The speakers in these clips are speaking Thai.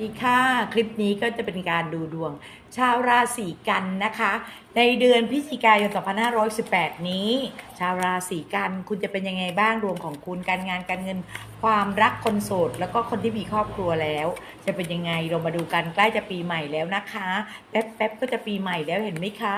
ดีค่ะ คลิปนี้ก็จะเป็นการดูดวง ชาวราศีกันนะคะ ในเดือนพฤศจิกายน 2518 นี้ ชาวราศีกันคุณจะเป็นยังไงบ้างดวงของคุณการงานการเงิน ความรักคนโสด แล้วก็คนที่มีครอบครัวแล้ว จะเป็นยังไงเรามาดูกันใกล้จะปีใหม่แล้วนะคะแป๊บแป๊บก็จะปีใหม่แล้วเห็นไหมคะ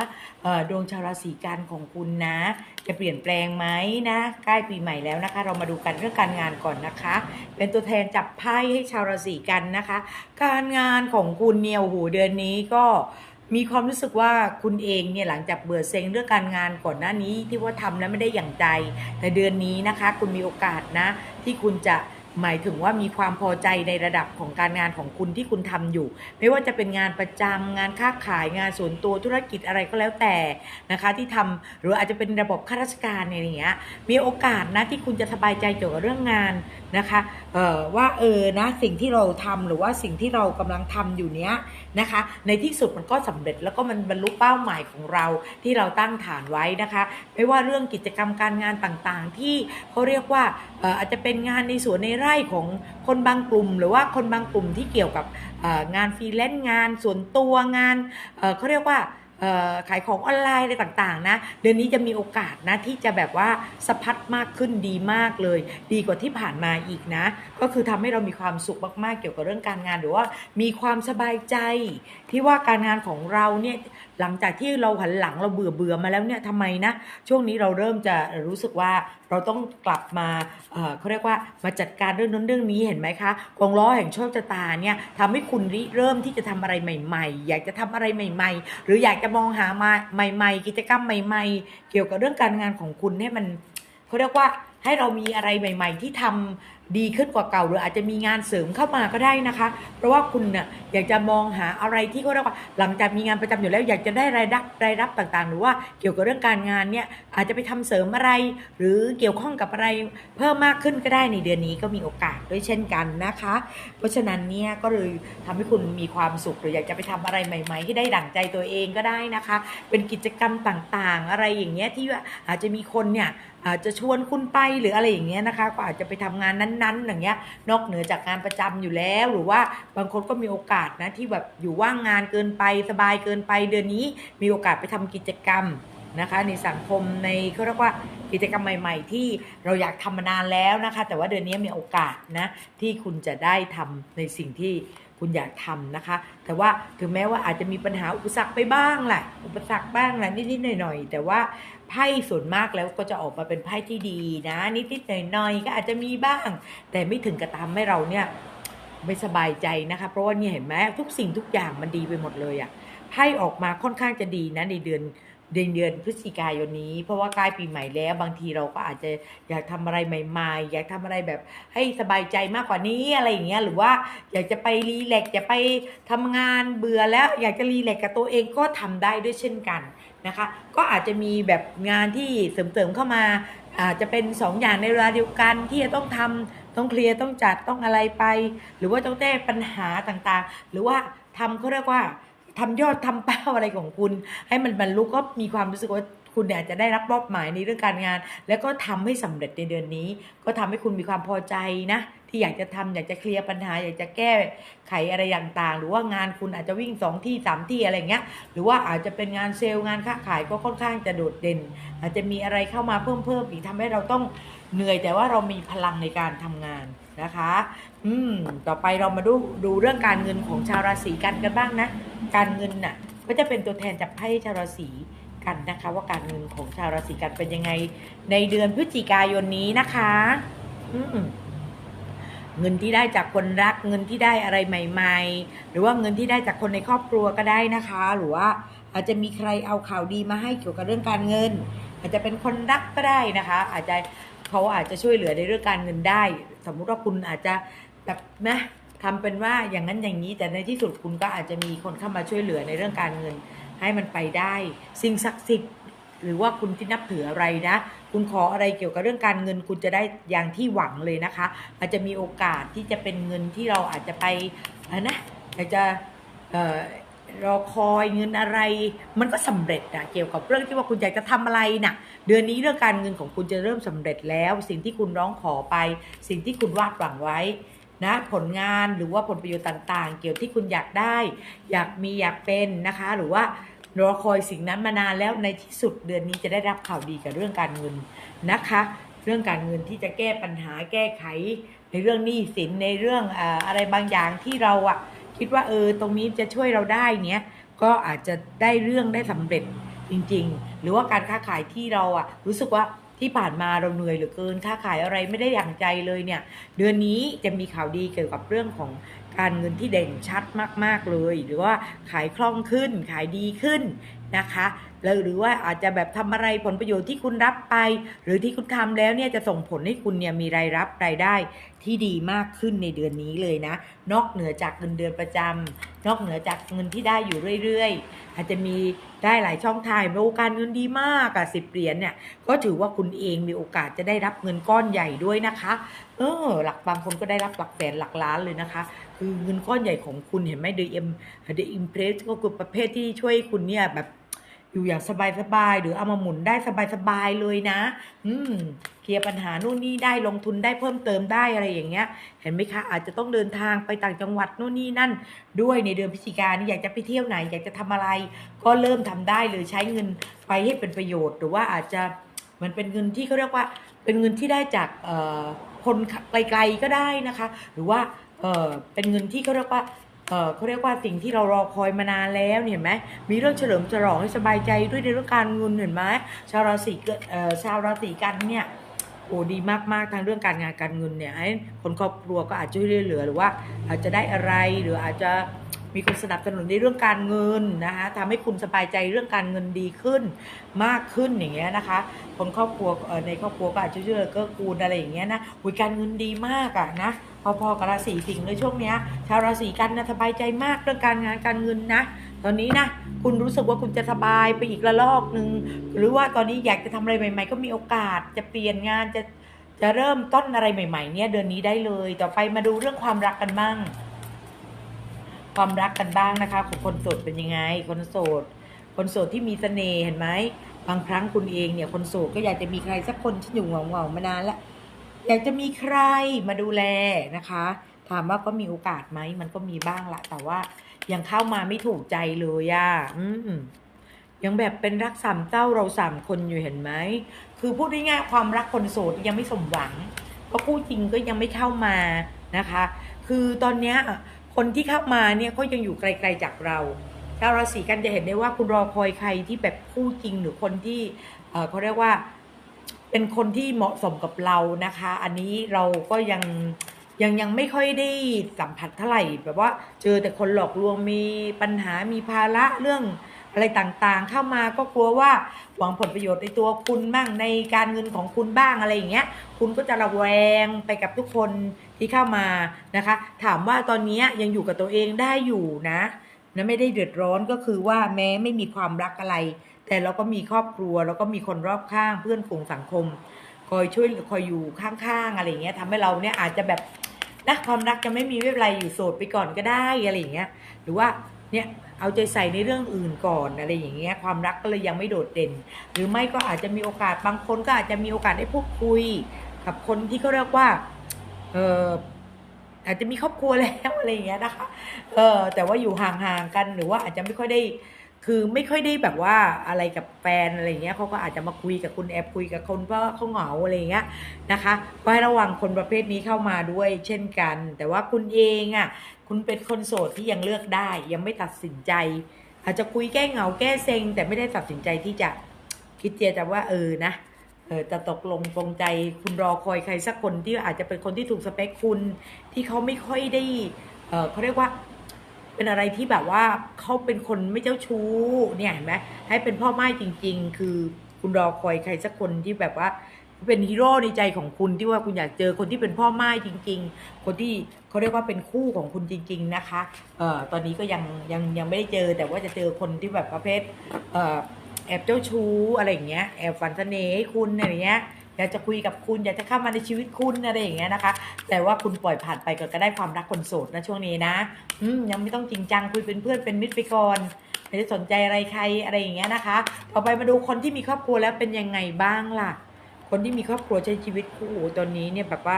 ดวงชาวราศีกันของคุณนะ จะเปลี่ยนแปลงไหมนะใกล้ปีใหม่แล้วนะคะ เรามาดูกันเรื่องการงานก่อนนะคะ เป็นตัวแทนจับไพ่ให้ชาวราศีกันนะคะ การงานของคุณเนี่ยโอ้โหเดือนนี้ก็ มีความรู้สึกว่าคุณเองเนี่ยหลังจากเบื่อเซ็งเรื่องการงานก่อนหน้านี้ที่ว่าทำแล้วไม่ได้อย่างใจ แต่เดือนนี้นะคะ คุณมีโอกาสนะ ที่คุณจะ หมายถึงว่ามีความพอใจในระดับของการงานของคุณที่คุณทำอยู่ ไม่ว่าจะเป็นงานประจำงานค้าขายงานส่วนตัวธุรกิจอะไรก็แล้วแต่นะคะที่ทำหรืออาจจะเป็นระบบข้าราชการอะไรอย่างเงี้ยมีโอกาสนะที่คุณจะสบายใจเกี่ยวกับเรื่องงานนะคะเอ่อว่าเออนะสิ่งที่เราทำหรือว่าสิ่งที่เรากำลังทำอยู่เนี้ยนะคะ ในที่สุดมันก็สำเร็จแล้วก็มันบรรลุเป้าหมายของเราที่เราตั้งฐานไว้นะคะ ไม่ว่าเรื่องกิจกรรมการงานต่างๆ ที่เขาเรียกว่าเอ่ออาจจะเป็นงานในสวนในไร่ของคนบางกลุ่ม หรือว่าคนบางกลุ่มที่เกี่ยวกับงานฟรีแลนซ์งานส่วนตัวงานเขาเรียกว่าขายของออนไลน์อะไรต่างๆนะเดือนนี้จะมีโอกาสนะที่จะแบบว่าสะพัดมากขึ้นดีมากเลย ดีกว่าที่ผ่านมาอีกนะ ก็คือทำให้เรามีความสุขมากๆเกี่ยวกับเรื่องการงานหรือว่ามีความสบายใจที่ว่าการงานของเราเนี่ย หลังจากที่เราหันหลังเราเบื่อเบื่อมาแล้วเนี่ยทำไมนะ ช่วงนี้เราเริ่มจะรู้สึกว่าเราต้องกลับมาเเขาเรียกว่ามาจัดการเรื่องนั้นเรื่องนี้เห็นไหมคะกองล้อแห่งโชคชะตาเนี่ยทำให้คุณริเริ่มที่จะทำอะไรใหม่ ๆ อยากจะทำอะไรใหม่ ๆ หรืออยากจะมองหามาใหม่ ๆ กิจกรรมใหม่ ๆ เกี่ยวกับเรื่องการงานของคุณให้มันเขาเรียกว่าให้เรามีอะไรใหม่ ๆ ที่ทำ ดีขึ้นกว่าเก่าหรืออาจจะมีงานเสริมเข้ามาก็ได้นะคะ เพราะว่าคุณเนี่ยอยากจะมองหาอะไรที่เขาเรียกว่า หลังจากมีงานประจำอยู่แล้ว อยากจะได้รายรับรายรับต่างๆ หรือว่าเกี่ยวกับเรื่องการงานเนี่ยอาจจะไปทำเสริมอะไร หรือเกี่ยวข้องกับอะไรเพิ่มมากขึ้นก็ได้ในเดือนนี้ก็มีโอกาสด้วยเช่นกันนะคะ เพราะฉะนั้นเนี่ยก็เลยทำให้คุณมีความสุขหรืออยากจะไปทำอะไรใหม่ๆที่ได้ดั่งใจตัวเองก็ได้นะคะ เป็นกิจกรรมต่างๆ อะไรอย่างเงี้ยที่ว่าอาจจะมีคนเนี่ยอาจจะชวนคุณไปหรืออะไรอย่างเงี้ยนะคะ ก็อาจจะไปทำงานนั้นๆ อย่างเงี้ย นอกเหนือจากงานประจำอยู่แล้ว หรือว่าบางคนก็มีโอกาสนะที่แบบอยู่ว่างงานเกินไปสบายเกินไป เดือนนี้มีโอกาสไปทำกิจกรรมนะคะในสังคมในเขาเรียกว่ากิจกรรมใหม่ ๆ ที่เราอยากทำมานานแล้วนะคะ แต่ว่าเดือนนี้มีโอกาสนะที่คุณจะได้ทำในสิ่งที่ คุณอยากทำนะคะ แต่ว่าถึงแม้ว่าอาจจะมีปัญหาอุปสรรคไปบ้างแหละ อุปสรรคบ้างแหละนิดๆหน่อยๆ แต่ว่าไพ่ส่วนมากแล้วก็จะออกมาเป็นไพ่ที่ดีนะ นิดๆหน่อยๆ ก็อาจจะมีบ้าง แต่ไม่ถึงกระทำให้เราเนี่ยไม่สบายใจนะคะ เพราะว่านี่เห็นไหมทุกสิ่งทุกอย่างมันดีไปหมดเลยอะ่ะไพ่ออกมาค่อนข้างจะดีนะในเดือน เดือนเดือนพฤศจิกายนนี้ เพราะว่าใกล้ปีใหม่แล้ว บางทีเราก็อาจจะอยากทำอะไรใหม่ ๆ อยากทำอะไรแบบให้สบายใจมากกว่านี้อะไรอย่างเงี้ยหรือว่าอยากจะไปรีแลกจะไปทำงานเบื่อแล้ว อยากจะรีแลกกับตัวเองก็ทำได้ด้วยเช่นกันนะคะ ก็อาจจะมีแบบงานที่เสริมๆเข้ามา อาจจะเป็นสองอย่างในเวลาเดียวกันที่จะต้องทำต้องเคลียร์ต้องจัดต้องอะไรไป หรือว่าต้องแก้ปัญหาต่างๆ หรือว่าทำเขาเรียกว่า ทำยอดทำเป้าอะไรของคุณ ให้มันบรรลุก็มีความรู้สึกว่าคุณเนี่ยจะได้รับมอบหมายในเรื่องการงาน แล้วก็ทำให้สำเร็จในเดือนนี้ ก็ทำให้คุณมีความพอใจนะที่อยากจะทำอยากจะเคลียร์ปัญหา อยากจะแก้ไขอะไรต่างๆ หรือว่างานคุณอาจจะวิ่งสองที่สามที่อะไรเงี้ยหรือว่าอาจจะเป็นงานเซลล์งานค้าขายก็ค่อนข้างจะโดดเด่น อาจจะมีอะไรเข้ามาเพิ่มเพิ่มอีกทำให้เราต้องเหนื่อยแต่ว่าเรามีพลังในการทำงานนะคะ อืม ต่อไปเรามาดูดูเรื่องการเงินของชาวราศีกันกันบ้างนะ การเงินน่ะ ก็จะเป็นตัวแทนจากไพ่ชาวราศีกันนะคะ ว่าการเงินของชาวราศีกันเป็นยังไง ในเดือนพฤศจิกายนนี้นะคะ อืมเงินที่ได้จากคนรักเงินที่ได้อะไรใหม่ ๆ หรือว่าเงินที่ได้จากคนในครอบครัวก็ได้นะคะ หรือว่าอาจจะมีใครเอาข่าวดีมาให้เกี่ยวกับเรื่องการเงิน อาจจะเป็นคนรักก็ได้นะคะ อาจจะเขาอาจจะช่วยเหลือในเรื่องการเงินได้ สมมุติว่าคุณอาจจะ แบบนะทำเป็นว่าอย่างนั้นอย่างนี้แต่ในที่สุดคุณก็อาจจะมีคนเข้ามาช่วยเหลือในเรื่องการเงิน ให้มันไปได้ สิ่งศักดิ์สิทธิ์หรือว่าคุณที่นับถืออะไรนะ คุณขออะไรเกี่ยวกับเรื่องการเงินคุณจะได้อย่างที่หวังเลยนะคะ อาจจะมีโอกาสที่จะเป็นเงินที่เราอาจจะไปะนะอาจจะเรอคอยเงินอะไร มันก็สำเร็จนะเกี่ยวกับเรื่องที่ว่าคุณอยากจะทำอะไรนะเดือนนี้เรื่องการเงินของคุณจะเริ่มสำเร็จแล้ว สิ่งที่คุณร้องขอไป สิ่งที่คุณวาดหวังไว้ นะผลงานหรือว่าผลประโยชน์ต่างๆ เกี่ยวที่คุณอยากได้ อยากมีอยากเป็นนะคะ หรือว่ารอคอยสิ่งนั้นมานานแล้วในที่สุดเดือนนี้จะได้รับข่าวดีกับเรื่องการเงินนะคะ เรื่องการเงินที่จะแก้ปัญหาแก้ไข ในเรื่องหนี้สินในเรื่องอะไรบางอย่างที่เราอะคิดว่าเออตรงนี้จะช่วยเราได้เนี้ยก็อาจจะได้เรื่องได้สำเร็จจริง ๆ หรือว่าการค้าขายที่เราอะรู้สึกว่า ที่ผ่านมาเราเหนื่อยเหลือเกินค้าขายอะไรไม่ได้อย่างใจเลยเนี่ย เดือนนี้จะมีข่าวดีเกี่ยวกับเรื่องของการเงินที่เด่นชัดมาก ๆ เลย หรือว่าขายคล่องขึ้น ขายดีขึ้น นะคะแล้วหรือว่าอาจจะแบบทำอะไรผลประโยชน์ที่คุณรับไป หรือที่คุณทำแล้วเนี่ยจะส่งผลให้คุณเนี่ยมีรายรับรายได้ที่ดีมากขึ้นในเดือนนี้เลยนะ นอกเหนือจากเงินเดือนประจำนอกเหนือจากเงินที่ได้อยู่เรื่อยๆ อาจจะมีได้หลายช่องทางโอกาสเงินดีมากอะสิบเหรียญเนี่ยก็ถือว่าคุณเองมีโอกาสจะได้รับเงินก้อนใหญ่ด้วยนะคะเออหลักบางคนก็ได้รับหลักแสนหลักล้านเลยนะคะ คือเงินก้อนใหญ่ของคุณเห็นไหมเดยเอ็มเดยอิมเพรสก็คือประเภทที่ช่วยคุณเนี่ยแบบ อยู่อย่างสบายๆหรือเอามาหมุนได้สบายๆเลยนะ อืมเคลียร์ปัญหานู่นนี่ได้ลงทุนได้เพิ่มเติมได้อะไรอย่างเงี้ย เห็นไหมคะ อาจจะต้องเดินทางไปต่างจังหวัดนู่นนี่นั่น ด้วยในเดือนพฤศจิกายนนี่อยากจะไปเที่ยวไหน อยากจะทำอะไร ก็เริ่มทำได้เลยใช้เงินไปให้เป็นประโยชน์ หรือว่าอาจจะมันเป็นเงินที่เขาเรียกว่า เป็นเงินที่ได้จากคนไกลๆก็ได้นะคะ หรือว่าเออเป็นเงินที่เขาเรียกว่า เขาเรียกว่าสิ่งที่เรารอคอยมานานแล้วเนี่ยเห็นไหมมีเรื่องเฉลิมฉลองให้สบายใจด้วยในเรื่องการเงินเห็นไหมชาวราศีเกิดชาวราศีกันเนี่ยโอ้ดีมากๆทางเรื่องการงานการเงินเนี่ยให้คนครอบครัวก็อาจจะช่วยเหลือหรือว่า อาจจะได้อะไรหรืออาจจะมีคนสนับสนุนในเรื่องการเงินนะคะทำให้คุณสบายใจเรื่องการเงินดีขึ้นมากขึ้นอย่างเงี้ยนะคะ คนครอบครัวในครอบครัวก็อาจจะช่วยเหลือเกื้อกูลอะไรอย่างเงี้ยนะอุยการเงินดีมากอะนะ พอๆกับราศีสิงห์เลยช่วงเนี้ยชาวราศีกันนะสบายใจมากเรื่องการงานการเงินนะ ตอนนี้นะคุณรู้สึกว่าคุณจะสบายไปอีกระลอกหนึ่งหรือว่าตอนนี้อยากจะทำอะไรใหม่ ๆ ก็มีโอกาสจะเปลี่ยนงานจะจะเริ่มต้นอะไรใหม่ ๆ เนี่ยเดือนนี้ได้เลย ต่อไปมาดูเรื่องความรักกันบ้าง ความรักกันบ้างนะคะ ของคนโสดเป็นยังไง คนโสด คนโสดที่มีเสน่ห์เห็นไหมบางครั้งคุณเองเนี่ยคนโสดก็อยากจะมีใครสักคนที่อยู่เหงาๆมานานละ อยากจะมีใครมาดูแลนะคะ ถามว่าก็มีโอกาสไหมมันก็มีบ้างละแต่ว่ายังเข้ามาไม่ถูกใจเลยอะอืมยังแบบเป็นรักสามเจ้าเราสามคนอยู่เห็นไหมคือพูดง่ายๆความรักคนโสดยังไม่สมหวังเพราะคู่จริงก็ยังไม่เข้ามานะคะ คือตอนเนี้ยคนที่เข้ามาเนี่ยก็ยังอยู่ไกลๆจากเราชาวราศีกันจะเห็นได้ว่าคุณรอคอยใครที่แบบคู่จริงหรือคนที่เขาเรียกว่า เป็นคนที่เหมาะสมกับเรานะคะ อันนี้เราก็ยังยังยังไม่ค่อยได้สัมผัสเท่าไหร่แบบว่า เจอแต่คนหลอกลวงมีปัญหามีภาระเรื่องอะไรต่างๆ เข้ามาก็กลัวว่าหวังผลประโยชน์ในตัวคุณบ้างในการเงินของคุณบ้างอะไรอย่างเงี้ย คุณก็จะระแวงไปกับทุกคนที่เข้ามานะคะ ถามว่าตอนนี้ยังอยู่กับตัวเองได้อยู่นะ นะไม่ได้เดือดร้อนก็คือว่าแม้ไม่มีความรักอะไร แต่เราก็มีครอบครัวแล้วก็มีคนรอบข้างเพื่อนฝูงสังคม คอยช่วยคอยอยู่ข้างๆอะไรเงี้ยทำให้เราเนี่ยอาจจะแบบนะความรักจะไม่มีไม่เป็นไรอยู่โสดไปก่อนก็ได้อะไรเงี้ยหรือว่าเนี่ยเอาใจใส่ในเรื่องอื่นก่อนอะไรอย่างเงี้ยความรักก็เลยยังไม่โดดเด่น หรือไม่ก็อาจจะมีโอกาสบางคนก็อาจจะมีโอกาสได้พูดคุย กับคนที่เขาเรียกว่าเออ อาจจะมีครอบครัวแล้วอะไรอย่างเงี้ยนะคะ เออแต่ว่าอยู่ห่างๆกันหรือว่าอาจจะไม่ค่อยได้ คือไม่ค่อยได้แบบว่าอะไรกับแฟนอะไรเงี้ยเขาก็อาจจะมาคุยกับคุณแอบคุยกับคนเพราะเขาเหงาอะไรเงี้ยนะคะก็ให้ระวังคนประเภทนี้เข้ามาด้วยเช่นกัน แต่ว่าคุณเองอะคุณเป็นคนโสดที่ยังเลือกได้ ยังไม่ตัดสินใจ อาจจะคุยแก้เหงาแก้เซ็งแต่ไม่ได้ตัดสินใจที่จะคิดเจจะว่าเออนะ จะตกลงปรงใจคุณรอคอยใครสักคนที่อาจจะเป็นคนที่ถูกสเปคคุณที่เขาไม่ค่อยได้เออเขาเรียกว่าเป็นอะไรที่แบบว่าเขาเป็นคนไม่เจ้าชู้เนี่ยเห็นไหมให้เป็นพ่อไม้จริง ๆ คือคุณรอคอยใครสักคนที่แบบว่าเป็นฮีโร่ในใจของคุณที่ว่าคุณอยากเจอคนที่เป็นพ่อไม้จริง ๆ คนที่เขาเรียกว่าเป็นคู่ของคุณจริง ๆ นะคะเอ่อตอนนี้ก็ยังยังยังไม่ได้เจอแต่ว่าจะเจอคนที่แบบประเภทเอ่อ แอบเจ้าชู้อะไรอย่างเงี้ยแอบฝันเสน่ห์คุณอะไรอย่างเงี้ยอยากจะคุยกับคุณอยากจะเข้ามาในชีวิตคุณอะไรอย่างเงี้ยนะคะ แต่ว่าคุณปล่อยผ่านไปก็ได้ความรักคนโสดนะช่วงนี้นะอืมยังไม่ต้องจริงจังคุยเป็นเพื่อนเป็นมิตรไปก่อนไม่ได้สนใจอะไรใครอะไรอย่างเงี้ยนะคะ ต่อไปมาดูคนที่มีครอบครัวแล้วเป็นยังไงบ้างล่ะ คนที่มีครอบครัวใช้ชีวิตคู่ตอนนี้เนี่ยแบบว่า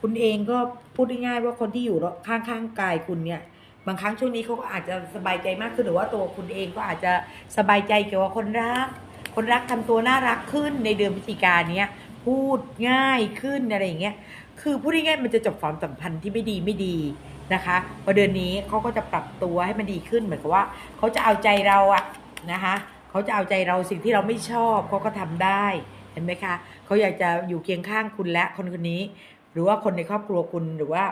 คุณเองก็พูดง่ายๆว่าคนที่อยู่ข้างๆกายคุณเนี่ย บางครั้งช่วงนี้เขาก็อาจจะสบายใจมากขึ้นหรือว่าตัวคุณเองก็อาจจะสบายใจเกี่ยวกับคนรัก คนรักทำตัวน่ารักขึ้นในเดือนพฤศจิกายนเนี้ยพูดง่ายขึ้นอะไรอย่างเงี้ยคือพูดง่ายๆมันจะจบความสัมพันธ์ที่ไม่ดีไม่ดีนะคะพอเดือนนี้เขาก็จะปรับตัวให้มันดีขึ้นเหมือนกับว่าเขาจะเอาใจเราอะนะคะเขาจะเอาใจเราสิ่งที่เราไม่ชอบเขาก็ทำได้เห็นไหมคะเขาอยากจะอยู่เคียงข้างคุณและคนคนนี้ หรือว่าคนในครอบครัวคุณหรือว่า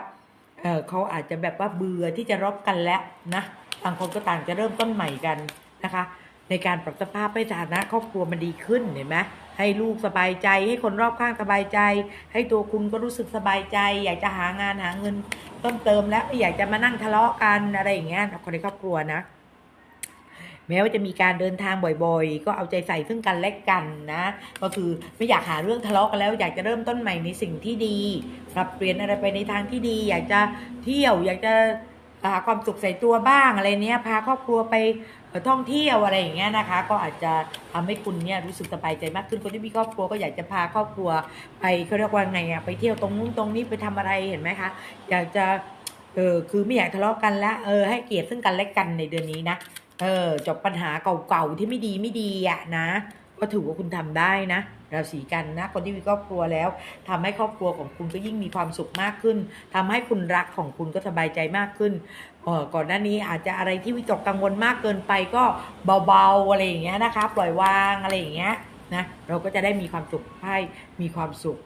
เออเขาอาจจะแบบว่าเบื่อที่จะรบกันแล้วนะต่างคนก็ต่างจะเริ่มต้นใหม่กันนะคะ ในการปรับสภาพให้ฐานะครอบครัวมันดีขึ้นเห็นไหมให้ลูกสบายใจ ให้คนรอบข้างสบายใจ ให้ตัวคุณก็รู้สึกสบายใจ อยากจะหางานหาเงินเติมเติมแล้วไม่อยากจะมานั่งทะเลาะกันอะไรอย่างเงี้ยคนในครอบครัวนะ แม้ว่าจะมีการเดินทางบ่อยๆ ก็เอาใจใส่ซึ่งกันและกันนะ ก็คือไม่อยากหาเรื่องทะเลาะกันแล้ว อยากจะเริ่มต้นใหม่ในสิ่งที่ดี ปรับเปลี่ยนอะไรไปในทางที่ดี อยากจะเที่ยว อยากจะหาความสุขใส่ตัวบ้างอะไรเนี้ย พาครอบครัวไปท่องเที่ยวอะไรอย่างเงี้ยนะคะ ก็อาจจะทำให้คุณเนี่ยรู้สึกสบายใจมากขึ้นคนที่มีครอบครัวก็อยากจะพาครอบครัวไปเขาเรียกว่าไงอะไปเที่ยวตรงนู้นตรงนี้ไปทำอะไรเห็นไหมคะอยากจะเออคือไม่อยากทะเลาะกันแล้วเออให้เกียรติซึ่งกันและกันในเดือนนี้นะ เออจบปัญหาเก่าๆที่ไม่ดีไม่ดีอะนะ ก็ถือว่าคุณทำได้นะราศีกันนะ คนที่มีครอบครัวแล้วทำให้ครอบครัวของคุณก็ยิ่งมีความสุขมากขึ้นทำให้คุณรักของคุณก็สบายใจมากขึ้นเออก่อนหน้านี้อาจจะอะไรที่วิตกกังวลมากเกินไปก็เบาๆอะไรอย่างเงี้ยนะคะ ปล่อยวางอะไรอย่างเงี้ยนะเราก็จะได้มีความสุขให้มีความสุข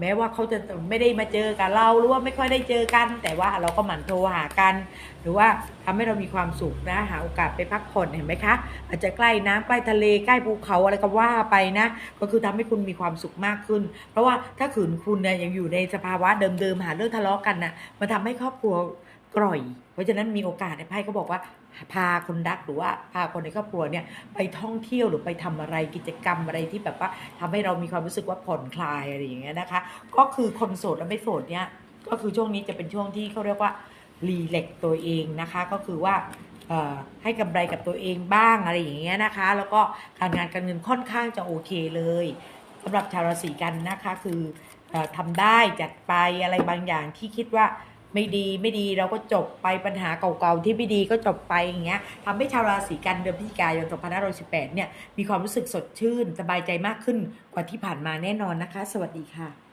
แม้ว่าเขาจะไม่ได้มาเจอกับเราหรือว่าไม่ค่อยได้เจอกัน แต่ว่าเราก็หมั่นโทรหากัน หรือว่าทำให้เรามีความสุขนะหาโอกาสไปพักผ่อนเห็นไหมคะ อาจจะใกล้น้ำใกล้ทะเลใกล้ภูเขาอะไรก็ว่าไปนะ ก็คือทำให้คุณมีความสุขมากขึ้น เพราะว่าถ้าขืนคุณเนี่ยยังอยู่ในสภาวะเดิมๆหาเรื่องทะเลาะกันนะ่ะมันทำให้ครอบครัว กร่อย เพราะฉะนั้นมีโอกาสในไพ่เขาบอกว่าพาคนรักหรือว่าพาคนในครอบครัวเนี่ยไปท่องเที่ยวหรือไปทำอะไรกิจกรรมอะไรที่แบบว่าทำให้เรามีความรู้สึกว่าผ่อนคลายอะไรอย่างเงี้ยนะคะ ก็คือคนโสดและไม่โสดเนี่ยก็คือช่วงนี้จะเป็นช่วงที่เขาเรียกว่ารีเล็กตัวเองนะคะ ก็คือว่าให้กำไรกับตัวเองบ้างอะไรอย่างเงี้ยนะคะ แล้วก็การงานการเงินค่อนข้างจะโอเคเลยสำหรับชาวราศีกันนะคะคือออทำได้จัดไปอะไรบางอย่างที่คิดว่า ไม่ดีไม่ดีเราก็จบไปปัญหาเก่าๆที่ไม่ดีก็จบไปอย่างเงี้ยทำให้ชาวราศีกันเดือนพฤศจิกายน2518เนี่ยมีความรู้สึกสดชื่น สบายใจมากขึ้นกว่าที่ผ่านมาแน่นอนนะคะ สวัสดีค่ะ